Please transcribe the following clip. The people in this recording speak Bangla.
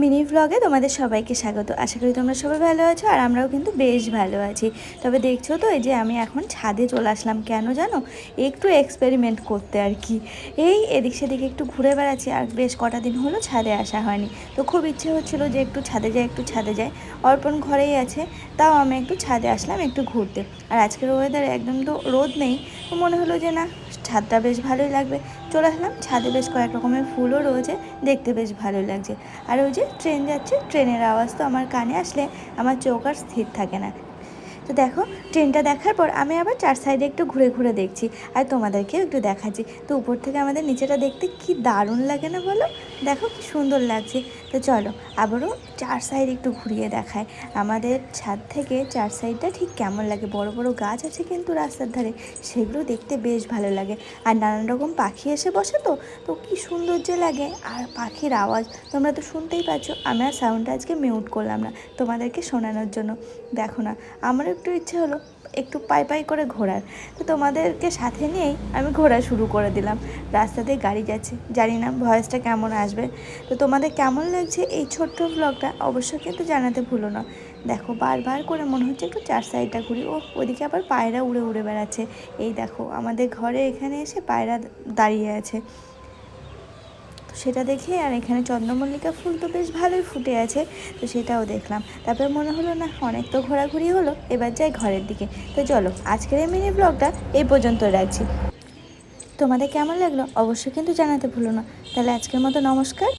মিনি ভ্লগে তোমাদের সবাইকে স্বাগত। আশা করি তোমরা সবাই ভালো আছো আর আমরাও কিন্তু বেশ ভালো আছি। তবে দেখছ তো, এই যে আমি এখন ছাদে চলে আসলাম, কেন জানো? একটু এক্সপেরিমেন্ট করতে আর কি। এই এদিক সেদিক একটু ঘুরে বেড়াচ্ছি আর বেশ কটা দিন হলো ছাদে আসা হয়নি। তো খুব ইচ্ছে হচ্ছিল যে একটু ছাদে যাই, একটু ছাদে যাই। অর্পণ ঘরেই আছে, তাও আমি একটু ছাদে আসলাম একটু ঘুরতে। আর আজকের ওয়েদারে একদম তো রোদ নেই, তো মনে হলো যে না ছাদটা বেশ ভালোই লাগবে। চলে আসলাম, ছাদে বেশ কয়েক রকমের ফুলও রয়েছে, দেখতে বেশ ভালো লাগছে। আর ওই যে ট্রেন যাচ্ছে, ট্রেনের আওয়াজ তো আমার কানে আসলে আমার চোখ আর স্থির থাকে না। তো দেখো ট্রেনটা দেখার পর আমি আবার চার সাইডে একটু ঘুরে ঘুরে দেখছি আর তোমাদেরকেও একটু দেখাচ্ছি। তো উপর থেকে আমাদের নিচেটা দেখতে কি দারুণ লাগে না বলো? দেখো কি সুন্দর লাগছে। তো চলো, আবারও চার সাইড একটু ঘুরিয়ে দেখায় আমাদের ছাদ থেকে চার সাইডটা ঠিক কেমন লাগে? বড় বড় গাছ আছে কিন্তু রাস্তার ধারে, সেগুলো দেখতে বেশ ভালো লাগে। আর নানান রকম পাখি এসে বসে তো তো কি সুন্দর যে লাগে। আর পাখির আওয়াজ, তোমরা তো শুনতেই পাচ্ছ আমি আর সাউন্ডটা আজকে মিউট করলাম না তোমাদেরকে শোনানোর জন্য। দেখো না আমার একটু ইচ্ছে হলো একটু পাই পাই করে ঘোরার। তো তোমাদেরকে সাথে নিয়েই আমি ঘোরা শুরু করে দিলাম। রাস্তাতে গাড়ি যাচ্ছে, জানি না ভয়েসটা কেমন আসবে। তো তোমাদের কেমন লাগছে এই ছোট্ট ব্লগটা অবশ্যই কিন্তু জানাতে ভুলো না। দেখো বারবার করে মনে হচ্ছে একটু চার সাইডটা ঘুরি, ও ওদিকে আবার পায়রা উড়ে উড়ে বেড়াচ্ছে। এই দেখো আমাদের ঘরে এখানে এসে পায়রা দাঁড়িয়ে আছে। তো সেটা দেখে আর এখানে চন্দ্রমল্লিকা ফুল তো বেশ ভালোই ফুটে আছে, তো সেটাও দেখলাম। তারপর মনে হলো, না, অনেক তো ঘোরাঘুরি হলো, এবার যাই ঘরের দিকে। তো চলো, আজকের এই মিনি ব্লগটা এই পর্যন্ত রাখছি। তোমাদের কেমন লাগল অবশ্যই কিন্তু জানাতে ভুলো না। তাহলে আজকের মতো নমস্কার।